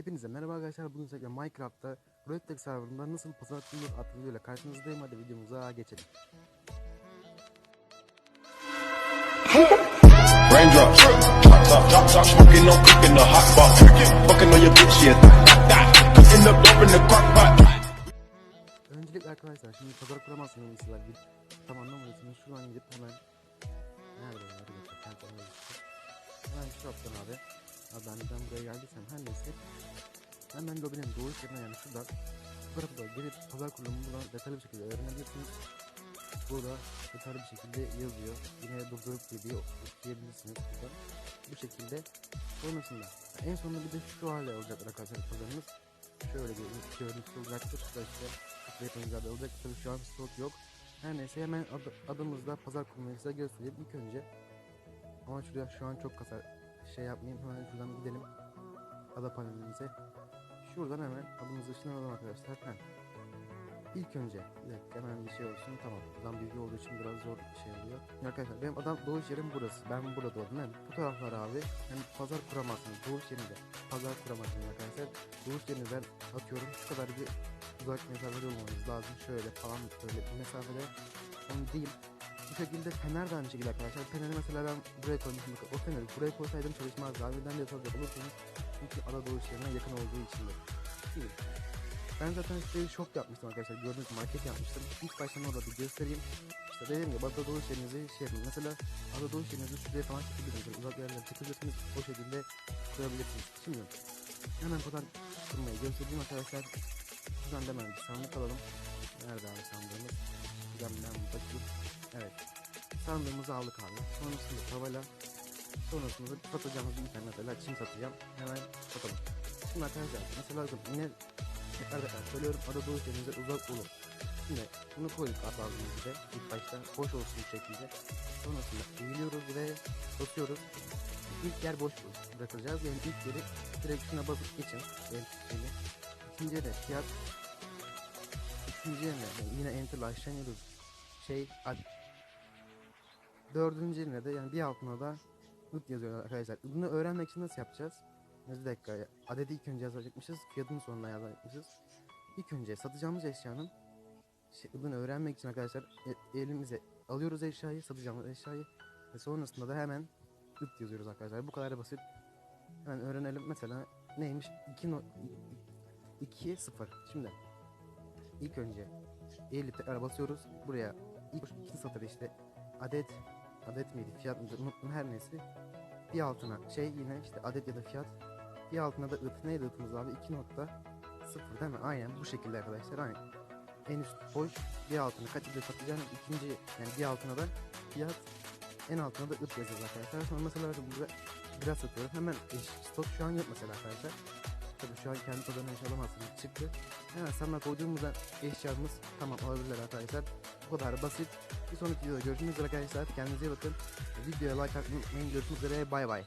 Hepinize merhaba arkadaşlar. Bugün sizlerle Minecraft'ta Royaltek serverında nasıl pazar kurulur adlı videoyla karşınızdayım. Hadi videomuza geçelim. Raindrop, drop top, drop top, smoking, no cooking, the hot pot, fucking on your bitch, yeah, cooking up dope in the crock pot. Öncelikle arkadaşlar şimdi pazar kuramazsınız mesela bir tam anlamıyorsunuz. Şuradan gidip hemen nerede ya? Hemen şu yaptım abi. Abi ben neden buraya geldiysem her neyse. Hemen lobinin doğu yerine yani şuradan bu tarafa gelip pazar kurulumunu buradan detaylı bir şekilde öğrenebilirsiniz. Burada detaylı bir şekilde yazıyor. Yine durdurup video okuyabilirsiniz buradan. Bu şekilde sonrasında en sonunda bir de şu hale olacak arkadaşlar pazarımız. Şöyle bir görüntüsü olacaktır. Şurada işte oyuncularda olacak. Tabii şu an stok yok. Her neyse hemen ad adımızda pazar kurmayı size göstereyim ilk önce. Ama şuraya şu an çok kasa şey yapmayayım. Hemen şuradan gidelim. Ada panelimize. Şuradan hemen adımızı ışınlayalım arkadaşlar. Hem. İlk önce bir hemen bir şey olsun. Tamam. Buradan bilgi olduğu için biraz zor bir şey oluyor. Arkadaşlar benim adam doğuş yerim burası. Ben burada doğdum. Yani bu abi. Yani pazar kuramazsınız. Doğuş yerinde. Pazar kuramazsınız arkadaşlar. Doğuş yerinizden atıyorum şu kadar bir uzak mesafede olmanız lazım. Şöyle falan böyle bir mesafede onu değil. Bu şekilde fener de aynı şekilde arkadaşlar. Feneri mesela ben buraya koymuşum. O feneri buraya koysaydım çalışmazdı. Abi neden diye soracak olursanız. Çünkü ada doğuş yerine yakın olduğu içindir. Değil. Ben zaten size shop yapmıştım arkadaşlar. Gördüğünüz gibi market yapmıştım. İlk baştan orada bir göstereyim. İşte dediğim gibi ada doğuş yerinizi şey yapın. Mesela ada doğuş yerinizi şuraya falan çekebilirsiniz. Uzak yerlere çekebilirsiniz. O şekilde kurabilirsiniz. Şimdi hemen buradan kurmayı göstereyim arkadaşlar. Şuradan da hemen bir sandık alalım. Nerede abi sandığımız? Şuradan ben bakayım. Evet. Sandığımızı aldık abi. Sonrasında tavayla sonrasında satacağımız bir tane mesela çim satacağım. Hemen satalım. Şimdi arkadaşlar mesela yine tekrar tekrar söylüyorum ada doğu denize uzak olun. Şimdi bunu koyduk ağzımızda ilk başta boş olsun bu şekilde. Sonrasında eğiliyoruz ve basıyoruz. İlk yer boş bırakacağız. Yani ilk yeri direkt şuna basıp geçin. Yani şeyle. İkinciye de fiyat. Üçüncüye de yani yine enter aşağı iniyoruz. Şey Dördüncü yerine de yani bir altına da ıt yazıyor arkadaşlar. Bunu öğrenmek için nasıl yapacağız? Bir dakika. Adedi ilk önce yazacakmışız. Fiyatını sonuna yazacakmışız. İlk önce satacağımız eşyanın şey, ıdını öğrenmek için arkadaşlar e- elimize alıyoruz eşyayı, satacağımız eşyayı ve sonrasında da hemen ıt yazıyoruz arkadaşlar. Bu kadar basit. Hemen öğrenelim. Mesela neymiş? 2 no 2 0. Şimdi ilk önce eğilip tekrar basıyoruz. Buraya ilk iki satır işte adet adet miydi fiyat mıydı unuttum. Her neyse. Bir altına şey yine işte adet ya da fiyat. Bir altına da ıt neydi ıtımız abi? 2 nokta 0 değil mi? Aynen bu şekilde arkadaşlar aynen. En üst boş bir altına kaç ile satacağım ikinci yani bir altına da fiyat en altına da ıt yazacağız arkadaşlar. Sonra mesela burada biraz satıyorum. Hemen eş- stok şu an yok mesela arkadaşlar Tabii şu an kendi tadını eş alamazsınız çıktı. Hemen sana koyduğumuzda eşyamız tamam olabilir arkadaşlar. Bu kadar basit. Bir sonraki videoda görüşmek üzere arkadaşlar. Kendinize iyi bakın. Videoya like atmayı unutmayın. Görüşmek üzere. Bay bay